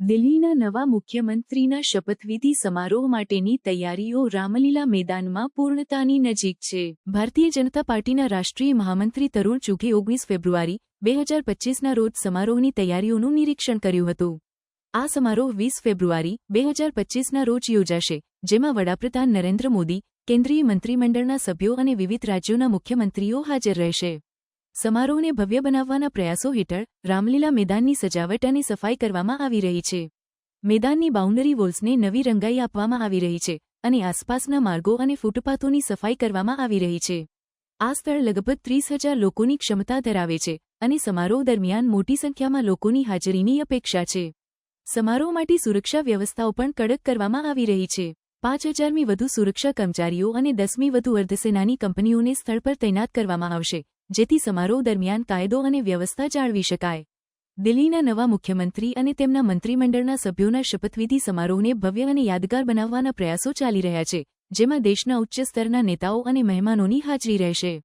દિલ્હીના નવા મુખ્યમંત્રીના શપથવિધિ સમારોહ માટેની તૈયારીઓ રામલીલા મેદાનમાં પૂર્ણતાની નજીક છે. ભારતીય જનતા પાર્ટીના રાષ્ટ્રીય મહામંત્રી તરુણ ચુઘે ઓગણીસ ફેબ્રુઆરી, બે હજાર પચ્ચીસના રોજ સમારોહની તૈયારીઓનું નિરીક્ષણ કર્યું હતું. આ સમારોહ વીસ ફેબ્રુઆરી, બે હજાર પચ્ચીસના રોજ યોજાશે, જેમાં વડાપ્રધાન નરેન્દ્ર મોદી, કેન્દ્રીય મંત્રીમંડળના સભ્યો અને વિવિધ રાજ્યોના મુખ્યમંત્રીઓ હાજર રહેશે. સમારોહને ભવ્ય બનાવવાના પ્રયાસો હેઠળ રામલીલા મેદાનની સજાવટ અને સફાઈ કરવામાં આવી રહી છે. મેદાનની બાઉન્ડરી વોલ્સને નવી રંગાઈ આપવામાં આવી રહી છે અને આસપાસના માર્ગો અને ફૂટપાથોની સફાઈ કરવામાં આવી રહી છે. આ સ્થળ લગભગ ત્રીસ હજાર લોકોની ક્ષમતા ધરાવે છે અને સમારોહ દરમિયાન મોટી સંખ્યામાં લોકોની હાજરીની અપેક્ષા છે. સમારોહ માટે સુરક્ષા વ્યવસ્થાઓ પણ કડક કરવામાં આવી રહી છે. પાંચ હજારમી વધુ સુરક્ષા કર્મચારીઓ અને દસમી વધુ અર્ધસેનાની કંપનીઓને સ્થળ પર તૈનાત કરવામાં આવશે જેથી સમારોહ દરમિયાન કાયદો અને વ્યવસ્થા જાળવી શકાય. દિલ્હીના નવા મુખ્યમંત્રી અને તેમના મંત્રીમંડળના સભ્યોના શપથવિધિ સમારોહને ભવ્ય અને યાદગાર બનાવવાના પ્રયાસો ચાલી રહ્યા છે, જેમાં દેશના ઉચ્ચ સ્તરના નેતાઓ અને મહેમાનોની હાજરી રહેશે.